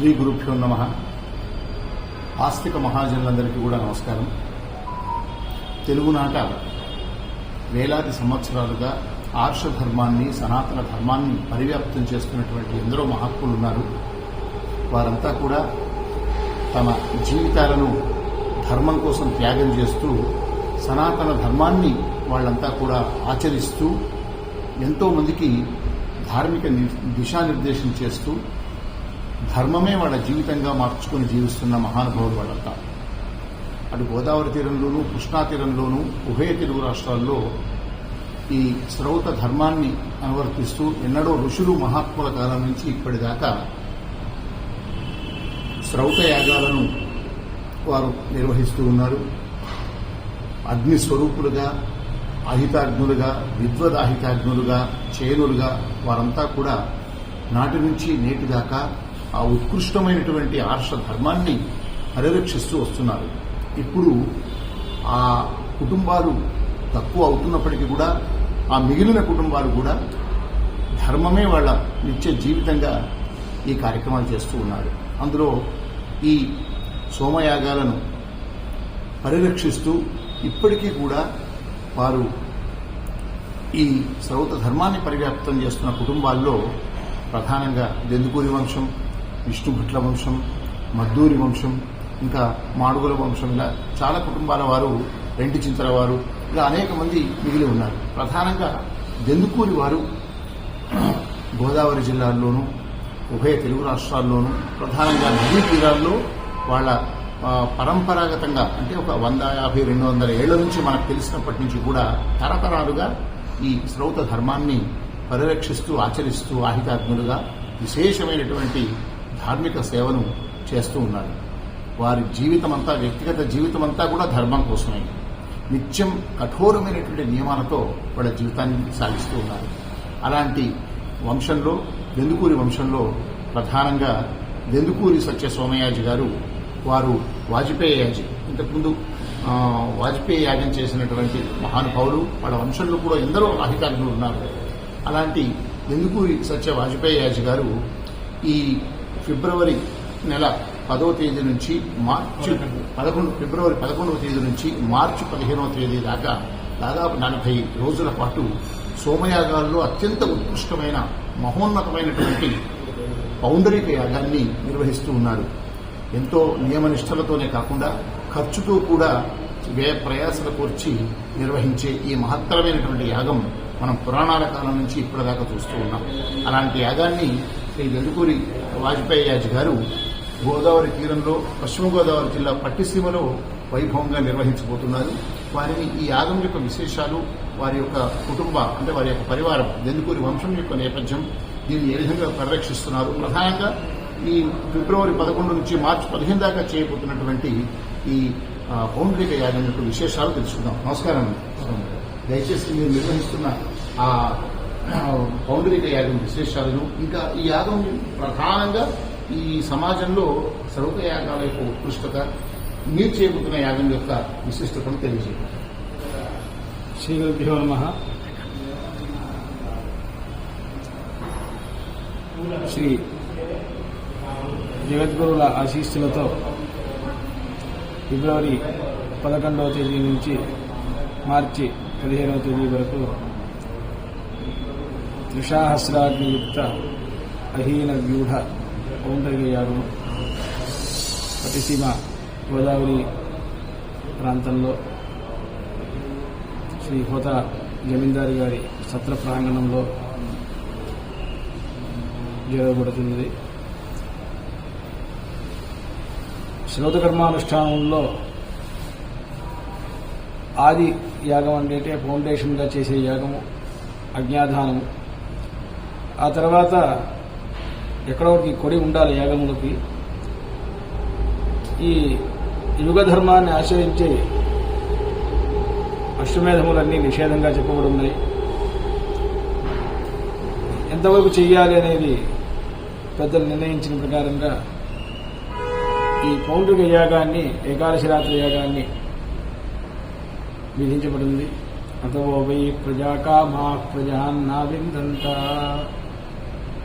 శ్రీ గురుభ్యో నమ. ఆస్తిక మహాజనులందరికీ కూడా నమస్కారం. తెలుగునాట వేలాది సంవత్సరాలుగా ఆర్ష ధర్మాన్ని సనాతన ధర్మాన్ని పరివ్యాప్తం చేస్తున్నటువంటి ఎందరో మహాత్ములు ఉన్నారు. వారంతా కూడా తమ జీవితాలను ధర్మం కోసం త్యాగం చేస్తూ సనాతన ధర్మాన్ని వాళ్ళంతా కూడా ఆచరిస్తూ ఎంతోమందికి ధార్మిక ని- దిశానిర్దేశం చేస్తూ ధర్మమే వాళ్ళ జీవితంగా మార్చుకొని జీవిస్తున్న మహానుభావులు వాళ్ళంతా. అటు గోదావరి తీరంలోనూ కృష్ణా తీరంలోనూ ఉభయ తెలుగు రాష్ట్రాల్లో ఈ శ్రౌత ధర్మాన్ని అనువర్తిస్తూ ఎన్నడో ఋషులు మహాత్ముల కాలం నుంచి ఇప్పటిదాకా శ్రౌత యాగాలను వారు నిర్వహిస్తూ ఉన్నారు. అగ్ని స్వరూపులుగా అహితాగ్నులుగా విద్వదాహితాగ్నులుగా చేనులుగా వారంతా కూడా నాటి నుంచి నేటి దాకా ఆ ఉత్కృష్టమైనటువంటి ఆర్ష ధర్మాన్ని పరిరక్షిస్తూ వస్తున్నారు. ఇప్పుడు ఆ కుటుంబాలు తక్కువ అవుతున్నప్పటికీ కూడా ఆ మిగిలిన కుటుంబాలు కూడా ధర్మమే వాళ్ళ నిత్య జీవితంగా ఈ కార్యక్రమాలు చేస్తూ ఉన్నారు. అందులో ఈ సోమయాగాలను పరిరక్షిస్తూ ఇప్పటికీ కూడా వారు ఈ శ్రౌత ధర్మాన్ని పరివ్యాప్తం చేస్తున్న కుటుంబాల్లో ప్రధానంగా దెందుకూరి వంశం విష్ణుభట్ల వంశం మద్దూరి వంశం ఇంకా మాడుగుల వంశం ఇలా చాలా కుటుంబాల వారు రెంటి చింతల వారు ఇలా అనేక మంది మిగిలి ఉన్నారు. ప్రధానంగా దెందుకూరి వారు గోదావరి జిల్లాల్లోనూ ఉభయ తెలుగు రాష్ట్రాల్లోనూ ప్రధానంగా నదీ తీరాల్లో వాళ్ళ పరంపరాగతంగా అంటే ఒక వంద యాభై రెండు వందల ఏళ్ళ నుంచి మనకు తెలిసినప్పటి నుంచి కూడా తరతరాలుగా ఈ శ్రౌత ధర్మాన్ని పరిరక్షిస్తూ ఆచరిస్తూ ఆహితాత్ములుగా విశేషమైనటువంటి ధార్మిక సేవను చేస్తూ ఉన్నారు వారి జీవితం అంతా వ్యక్తిగత జీవితం అంతా కూడా ధర్మం కోసమే. నిత్యం కఠోరమైనటువంటి నియమాలతో వాళ్ళ జీవితాన్ని సాగిస్తూ ఉన్నారు అలాంటి వంశంలో దెందుకూరి వంశంలో ప్రధానంగా దెందుకూరి సత్య సోమయాజి గారు వారు వాజ్పేయి యాజి ఇంతకుముందు వాజ్పేయి యాగం చేసినటువంటి మహానుభావులు వాళ్ళ వంశంలో కూడా ఎందరో అధికారులు ఉన్నారు. అలాంటి దెందుకూరి సత్య వాజ్పేయి యాజి గారు ఈ ఫిబ్రవరి నెల పదవ తేదీ నుంచి మార్చి పదకొండు. ఫిబ్రవరి పదకొండవ తేదీ నుంచి మార్చి పదిహేనవ తేదీ దాకా దాదాపు నలభై రోజుల పాటు సోమయాగాల్లో అత్యంత ఉత్కృష్టమైన మహోన్నతమైనటువంటి పౌండరిక యాగాన్ని నిర్వహిస్తూ ఉన్నారు. ఎంతో నియమనిష్టలతోనే కాకుండా ఖర్చుతో కూడా వ్యయ ప్రయాసలు కూర్చి నిర్వహించే ఈ మహత్తరమైనటువంటి యాగం మనం పురాణాల కాలం నుంచి ఇప్పటిదాకా చూస్తూ ఉన్నాం. అలాంటి యాగాన్ని శ్రీ వెలుకూరి వాజ్పేయి యాజ్ గారు గోదావరి తీరంలో పశ్చిమ గోదావరి జిల్లా పట్టిసీమలో వైభవంగా నిర్వహించబోతున్నారు. వారిని ఈ యాగం యొక్క విశేషాలు వారి యొక్క కుటుంబ అంటే వారి యొక్క పరివారం దెందుకూరి వంశం యొక్క నేపథ్యం దీన్ని ఏ విధంగా పరిరక్షిస్తున్నారు? ప్రధానంగా ఈ ఫిబ్రవరి పదకొండు నుంచి మార్చి పదిహేను దాకా చేయబోతున్నటువంటి ఈ పౌండ్రిక యాగం యొక్క విశేషాలు తెలుసుకుందాం. నమస్కారం దయచేసి మీరు నిర్వహిస్తున్న ఆ, పౌండరిక యాగం విశేషాలను ఇంకా ఈ యాగం ప్రధానంగా ఈ సమాజంలో సర్వక యాగాల యొక్క ఉత్కృష్టత మీరు చేయబోతున్న యాగం యొక్క విశిష్టతను తెలియజేయండి శ్రీ గురుభ్యో నమ. శ్రీ జగద్గురుల ఆశీస్సులతో ఫిబ్రవరి పదకొండవ తేదీ నుంచి మార్చి పదిహేనవ తేదీ వరకు త్రిషాహస్రాగ్నియుక్త అహీన వ్యూఢ పౌండరిక యాగం పటిసీమ గోదావరి ప్రాంతంలో శ్రీ హోత జమీందారి గారి సత్ర ప్రాంగణంలో జరగబడుతున్నది. శ్రోతకర్మానుష్ఠానంలో ఆది యాగం అంటే ఫౌండేషన్గా చేసే యాగము అజ్ఞాధానము. ఆ తర్వాత ఎక్కడో కొడి ఉండాలి యాగములకి. ఈ యుగ ధర్మాన్ని ఆశ్రయించే అశ్వమేధములన్నీ నిషేధంగా చెప్పబడి ఉన్నాయి ఎంతవరకు చెయ్యాలి అనేది పెద్దలు నిర్ణయించిన ప్రకారంగా ఈ పౌండ్రిక యాగాన్ని ఏకాదశి రాత్రి యాగాన్ని విధించబడింది. అథవో వై ప్రజాకామా ప్రజాన్నా విందంతా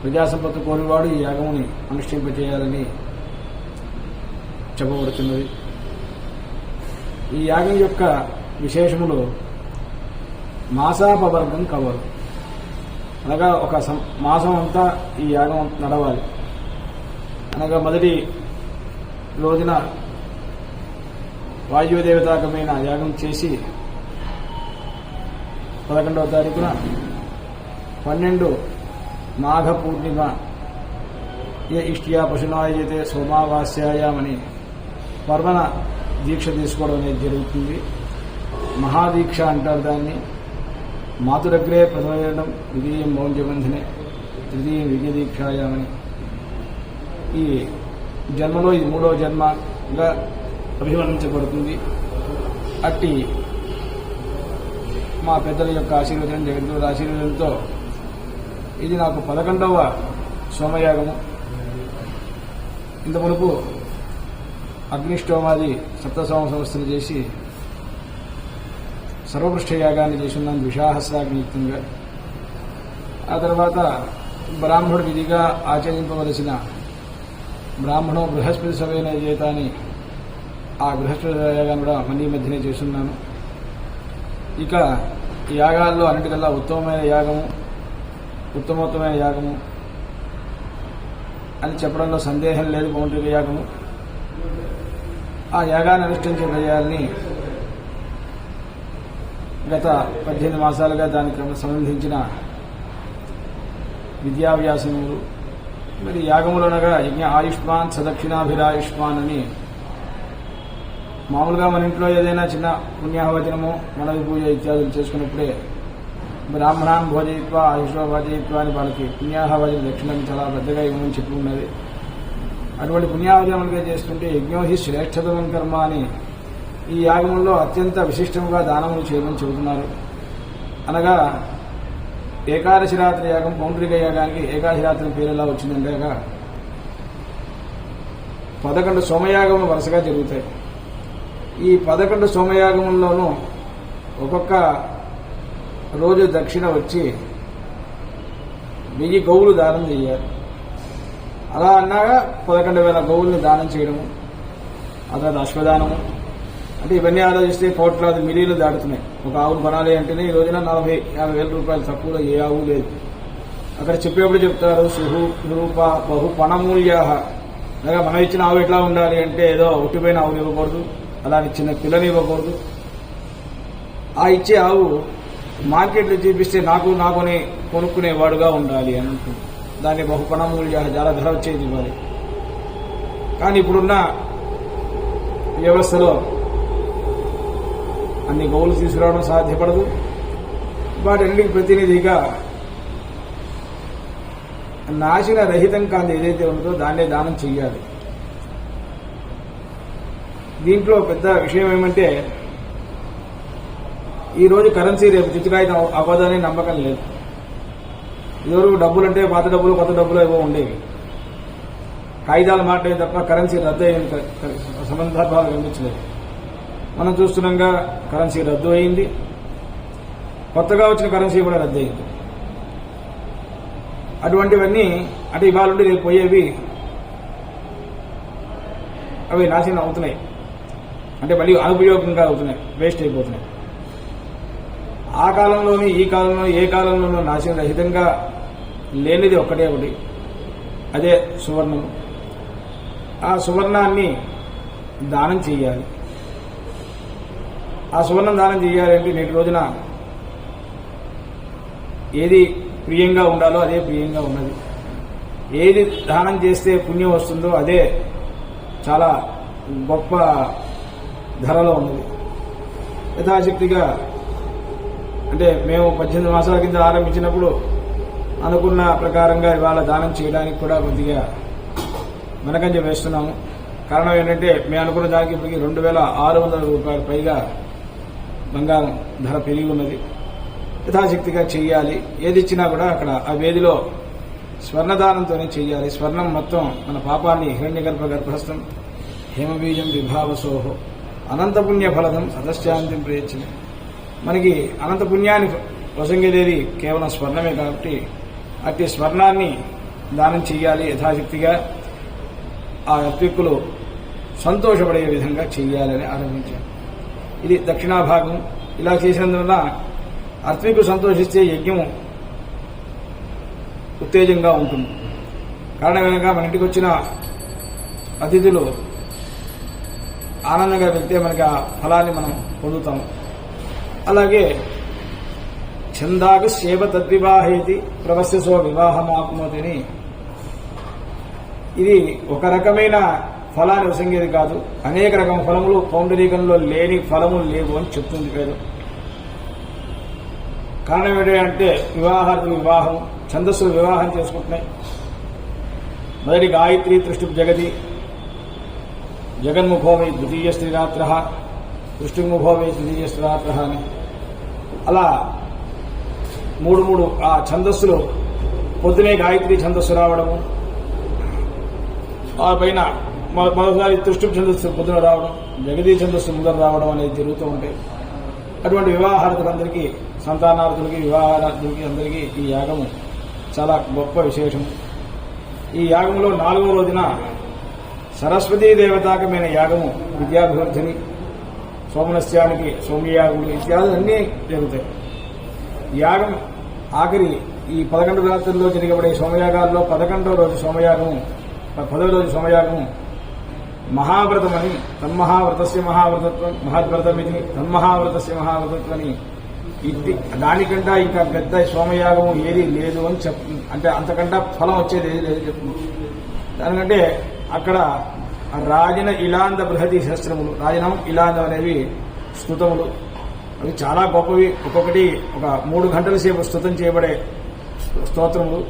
ప్రజాసంపత్తి కోరివాడు ఈ యాగముని అనుష్ఠింపచేయాలని చెప్పబడుతున్నది. ఈ యాగం యొక్క విశేషములు మాసాపవర్గం కవరు. అనగా ఒక సం- మాసం అంతా ఈ యాగం నడవాలి. అనగా మొదటి రోజున వాయుదేవతాకమైన యాగం చేసి పదకొండవ తారీఖున పన్నెండు మాఘ పూర్ణిమ ఏ ఇష్ట్యా పశునాయతే సోమావాస్యాయామని పర్వణ దీక్ష తీసుకోవడం అనేది జరుగుతుంది మహాదీక్ష అంటారు దాన్ని మాతురగ్రే ప్రథమయడం ద్వితీయం మౌంజబంధనే తృతీయం విజయదీక్షాయామని ఈ జన్మలో ఇది మూడవ జన్మగా అభివర్ణించబడుతుంది అట్టి మా పెద్దల యొక్క ఆశీర్వదం జగద్గురు ఆశీర్వదంతో ఇది నాకు పదకొండవ సోమయాగము. ఇంత మునుపు అగ్నిష్టోమాది సప్తసోమ సంస్థలు చేసి సర్వపృష్ఠ యాగాన్ని చేస్తున్నాను విషాహస్రాగ్నియుక్తంగా ఆ తర్వాత బ్రాహ్మణుడు విధిగా ఆచరింపవలసిన బ్రాహ్మణో బృహస్పతి సభైన చేత అని ఆ బృహస్పతి యాగాన్ని కూడా మళ్ళీ మధ్యనే చేస్తున్నాను. ఇక యాగాల్లో అన్నిటికల్లా ఉత్తమమైన యాగము ఉత్తమోత్తమైన యాగము అని చెప్పడంలో సందేహం లేదు పౌండ్రిక యాగము. ఆ యాగాన్ని అనుష్ఠించే ప్రజల్ని గత పద్దెనిమిది మాసాలుగా దానికి సంబంధించిన విద్యావ్యాసములు మరి యాగములనగా యజ్ఞ ఆయుష్మాన్ సదక్షిణాభిరాయుష్మాన్ అని మామూలుగా మన ఇంట్లో ఏదైనా చిన్న పుణ్యాహవచనము మనవి పూజ ఇత్యాదులు చేసుకున్నప్పుడే బ్రాహ్మణాన్ భోజయిత్వ ఆయుషో భోజయిత్వ అని వాళ్ళకి పుణ్యాహవచన దక్షిణం చాలా పెద్దగా ఇవ్వమని చెప్పి ఉన్నది. అటువంటి పుణ్యాహవచనములుగా చేస్తుంటే యజ్ఞోహి శ్రేష్టతమం కర్మ అని ఈ యాగంలో అత్యంత విశిష్టముగా దానములు చేయమని చెబుతున్నారు. అనగా ఏకాదశి రాత్రి యాగం పౌండ్రిక యాగానికి ఏకాదశి రాత్రి పేరు ఎలా వచ్చిందంటే పదకొండు సోమయాగములు వరుసగా జరుగుతాయి. ఈ పదకొండు సోమయాగముల్లోనూ ఒక్కొక్క రోజు దక్షిణ వచ్చి వెయ్యి గౌలు దానం చేయాలి. అలా అన్నాగా పదకొండు వేల గౌల్ని దానం చేయడము ఆ తర్వాత అశ్వదానము. అంటే ఇవన్నీ ఆలోచిస్తే కోట్లాది మిలియన్లు దాటుతున్నాయి. ఒక ఆవును కొనాలి అంటేనే ఈ రోజున నలభై యాభై వేల రూపాయలు తక్కువలో ఏ ఆవు లేదు. అక్కడ చెప్పేప్పుడు చెప్తారు సుహు రూప బహు పణమూల్యా అలాగే మనం ఇచ్చిన ఆవు ఎట్లా ఉండాలి అంటే ఏదో ఒట్టిపోయిన ఆవు ఇవ్వకూడదు అలాంటి చిన్న పిల్లని ఇవ్వకూడదు. ఆ ఇచ్చే ఆవు మార్కెట్లో చూపిస్తే నాకు నాకుని కొనుక్కునేవాడుగా ఉండాలి అని ఉంటుంది దాన్ని బహుపణమూల్య చాలా ధర వచ్చేది ఇవ్వాలి కానీ ఇప్పుడున్న వ్యవస్థలో అన్ని గోవులు తీసుకురావడం సాధ్యపడదు. వాటన్నిటికి ప్రతినిధిగా నాశన రహితం కాంతి ఏదైతే ఉందో దాన్నే దానం చెయ్యాలి. దీంట్లో పెద్ద విషయం ఏమంటే ఈ రోజు కరెన్సీ రేపు చిత్తుకాయితం అవ్వదనే నమ్మకం లేదు. ఇదివరకు డబ్బులు అంటే పాత డబ్బులు కొత్త డబ్బులు ఏవో ఉండేవి. కాగితాలు మాట్లాడే తప్ప కరెన్సీ రద్దు అయిన సందర్భాలు కనిపించలేదు. మనం చూస్తున్నాగా కరెన్సీ రద్దు అయింది కొత్తగా వచ్చిన కరెన్సీ కూడా రద్దు అయింది అటువంటివన్నీ అంటే ఇవాళ నుండి రేపు పోయేవి అవి నాశనం అవుతున్నాయి. అంటే మళ్ళీ అనుపయోగంగా అవుతున్నాయి వేస్ట్ అయిపోతున్నాయి. ఆ కాలంలోని ఈ కాలంలో ఏ కాలంలోనూ నాశనం రహితంగా లేనిది ఒక్కటే ఒకటి. అదే సువర్ణం. ఆ సువర్ణాన్ని దానం చేయాలి ఆ సువర్ణం దానం చేయాలంటే నేటి రోజున ఏది ప్రియంగా ఉండాలో అదే ప్రియంగా ఉన్నది. ఏది దానం చేస్తే పుణ్యం వస్తుందో అదే చాలా గొప్ప ధరలో ఉన్నది. యథాశక్తిగా అంటే మేము పద్దెనిమిది మాసాల కింద ఆరంభించినప్పుడు అనుకున్న ప్రకారంగా ఇవాళ దానం చేయడానికి కూడా కొద్దిగా వెనకంజ వేస్తున్నాము. కారణం ఏంటంటే మేము అనుకున్న దానికి ఇప్పటికీ రెండు వేల ఆరు వందల రూపాయల పైగా బంగారం ధర పెరిగి ఉన్నది. యథాశక్తిగా చెయ్యాలి ఏది ఇచ్చినా కూడా అక్కడ ఆ వేదిలో స్వర్ణదానంతోనే చెయ్యాలి స్వర్ణం మొత్తం మన పాపాన్ని హిరణ్య గర్భ గర్భస్థం హేమబీజం విభావసోహో అనంత పుణ్య ఫలదం సదశాంతిం ప్రయత్నం మనకి అనంత పుణ్యాన్ని వసంగేదేది కేవలం స్వర్ణమే కాబట్టి అట్టి స్వర్ణాన్ని దానం చేయాలి యథాశక్తిగా ఆ ఋత్విక్కులు సంతోషపడే విధంగా చేయాలని ఆరంభించారు. ఇది దక్షిణాభాగం. ఇలా చేసినందువల్ల అత్వికు సంతోషిస్తే యజ్ఞం ఉత్తేజంగా ఉంటుంది. కారణం కనుక మన ఇంటికి వచ్చిన అతిథులు ఆనందంగా వెళ్తే మనకి ఆ ఫలాన్ని మనం పొందుతాము. అలాగే ఛందాకు సేవ తద్వివాహేతి వివాహం వివాహమాత్మతిని ఇది ఒక రకమైన ఫలాన్ని వసంగేది కాదు. అనేక రకం ఫలములు పౌండరీకంలో లేని ఫలములు లేవు అని చెప్తుంది పేరు. కారణం ఏంటంటే వివాహార్థ వివాహం ఛందస్సులు వివాహం చేసుకుంటున్నాయి. మొదటి గాయత్రి తృష్టి జగతి జగన్ముఖోమి ద్వితీయ స్త్రీరాత్ర దృష్టిముఖోమి ద్వితీయ స్త్రీరాత్ర అని. అలా మూడు మూడు ఆ ఛందస్సులు పొద్దునే గాయత్రి ఛందస్సు రావడము. ఆ పైన మొ- తృష్టి ఛందస్సు పొద్దున రావడం జగదీ ఛందస్సు ముందర రావడం అనేది జరుగుతూ ఉంటాయి అటువంటి వివాహార్థులందరికీ సంతానార్థులకి వివాహార్థులకి అందరికీ ఈ యాగము చాలా గొప్ప విశేషం. ఈ యాగంలో నాలుగో రోజున సరస్వతీ దేవతాకమైన యాగము విద్యాభివృద్ధిని సోమనస్యానికి సోమయాగములు ఇత్యాదులు అన్నీ జరుగుతాయి. యాగం ఆఖరి ఈ పదకొండు రాత్రుల్లో జరిగబడే సోమయాగాల్లో పదకొండవ రోజు సోమయాగం పదవ రోజు సోమయాగం మహావ్రతమని తన్మహావ్రతస్య మహావ్రతత్వం మహద్వ్రతమిది తన్మహావ్రతస్య మహావ్రతత్వని ఇది దానికంటే ఇంకా పెద్ద సోమయాగము ఏది లేదు అని చెప్ అంటే అంతకంటే ఫలం వచ్చేది ఏది లేదు చెప్తుంది దానికంటే అక్కడ రాజన ఇలాంద బృహతి శాస్త్రములు రాజనం ఇలాందం అనేవి స్థుతములు అవి చాలా గొప్పవి. ఒక్కొక్కటి ఒక మూడు గంటల సేపు స్థుతం చేయబడే స్తోత్రములు.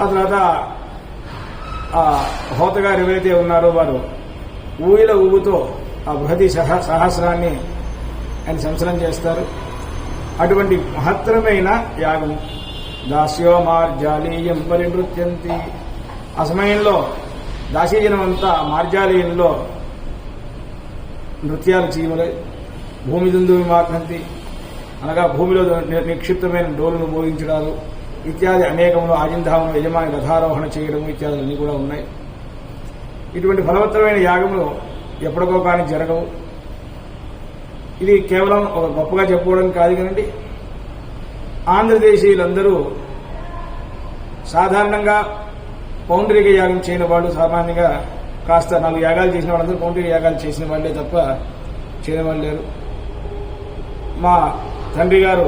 ఆ తర్వాత ఆ హోతగారు ఎవరైతే ఉన్నారో వారు ఊయిల ఊగుతో ఆ బృహతి సహ సహస్రాన్ని ఆయన సంచలనం చేస్తారు. అటువంటి మహత్తరమైన యాగం. దాస్యోమార్జాలీయం పరినృత్యంతి ఆ సమయంలో దాసీజనమంతా అంతా నృత్యాలు చేయమలే. భూమి దుందువి మాకంతి అనగా భూమిలో నిక్షిప్తమైన డోలును బోధించడాలు ఇత్యాది అనేకములు ఆజింధాములు యజమాని రథారోహణ చేయడం ఇత్యాదులు అన్నీ కూడా ఉన్నాయి. ఇటువంటి ఫలవత్తరమైన యాగములు ఎప్పటికో కానీ జరగవు. ఇది కేవలం ఒక గొప్పగా చెప్పుకోవడం కాదు కానండి ఆంధ్రదేశీయులందరూ సాధారణంగా పౌండరిక యాగం చేయని వాళ్ళు సామాన్యంగా కాస్త నాలుగు యాగాలు చేసిన వాళ్ళందరూ పౌండరిక యాగాలు చేసిన వాళ్ళే తప్ప చేయని లేరు. మా తండ్రి గారు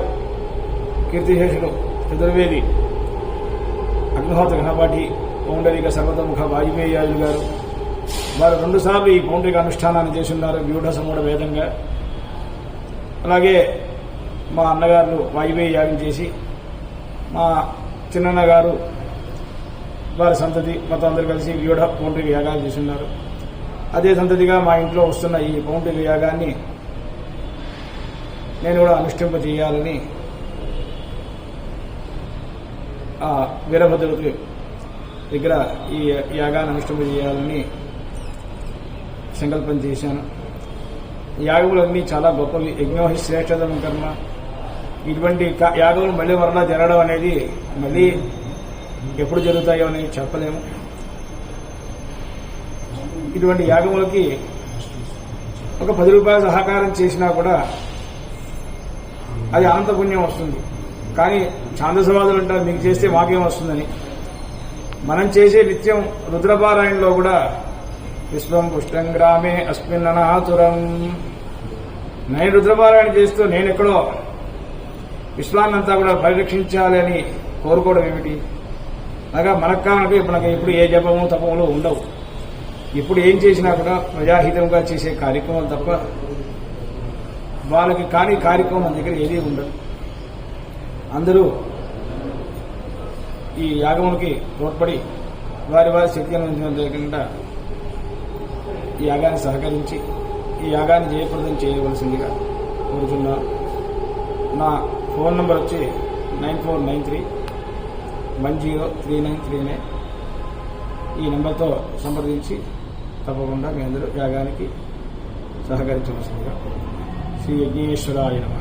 కీర్తిశేషుడు చతుర్వేది అగ్నిహోత్ర ఘనపాటి పౌండరిక సర్వతముఖ వాయుమేయాయులు గారు. వారు రెండుసార్లు ఈ పౌండరిక అనుష్ఠానాన్ని చేసి ఉన్నారు వ్యూఢ సమూఢ వేదంగా. అలాగే మా అన్నగారు వాయువేయ యాగం చేసి మా చిన్నన్నగారు వారి సంతతి మొత్తం అందరూ కలిసి వ్యూఢ పౌండ్రిక యాగాలు చేస్తున్నారు. అదే సంతతిగా మా ఇంట్లో వస్తున్న ఈ పౌండ్రిక యాగాన్ని నేను కూడా అనుష్ఠింప చేయాలని ఆ వీరభద్రుడికి దగ్గర ఈ యాగాన్ని అనుష్ఠింప చేయాలని సంకల్పం చేశాను. యాగములన్నీ చాలా గొప్పవి. యజ్ఞోహి శ్రేష్టతమ కర్మ ఇటువంటి యాగములు మళ్ళీ మరలా జరగడం అనేది మళ్ళీ ఎప్పుడు జరుగుతాయో అని చెప్పలేము. ఇటువంటి యాగములకి ఒక పది రూపాయల సహకారం చేసినా కూడా అది ఆంతపుణ్యం వస్తుంది. కానీ ఛాందసవాదులు అంటారు మీకు చేస్తే మాకేం వస్తుందని. మనం చేసే నిత్యం రుద్రపారాయణలో కూడా విశ్వం పుష్టం గ్రామే అస్మిన్ అనాతురం. నేను రుద్రపారాయణ చేస్తూ నేను ఎక్కడో విశ్వాన్నంతా కూడా పరిరక్షించాలి అని కోరుకోవడం ఏమిటి? అనగా మనకు ఇప్పుడు మనకు ఇప్పుడు ఏ జపము తపములు ఉండవు. ఇప్పుడు ఏం చేసినా కూడా ప్రజాహితంగా చేసే కార్యక్రమాలు తప్ప వాళ్ళకి కానీ కార్యక్రమం మన దగ్గర ఏదీ ఉండదు. అందరూ ఈ యాగములకి తోడ్పడి వారి వారి శక్తి అనుభవించకుండా ఈ యాగాన్ని సహకరించి ఈ యాగాన్ని జయప్రదం చేయవలసిందిగా కోరుతున్నాను నా ఫోన్ నంబర్ వచ్చి nine four nine three one zero three nine three nine ఈ నెంబర్తో సంప్రదించి తప్పకుండా మీ అందరూ యాగానికి సహకరించవలసిందిగా శ్రీ యజ్ఞేశ్వరాయ నమ.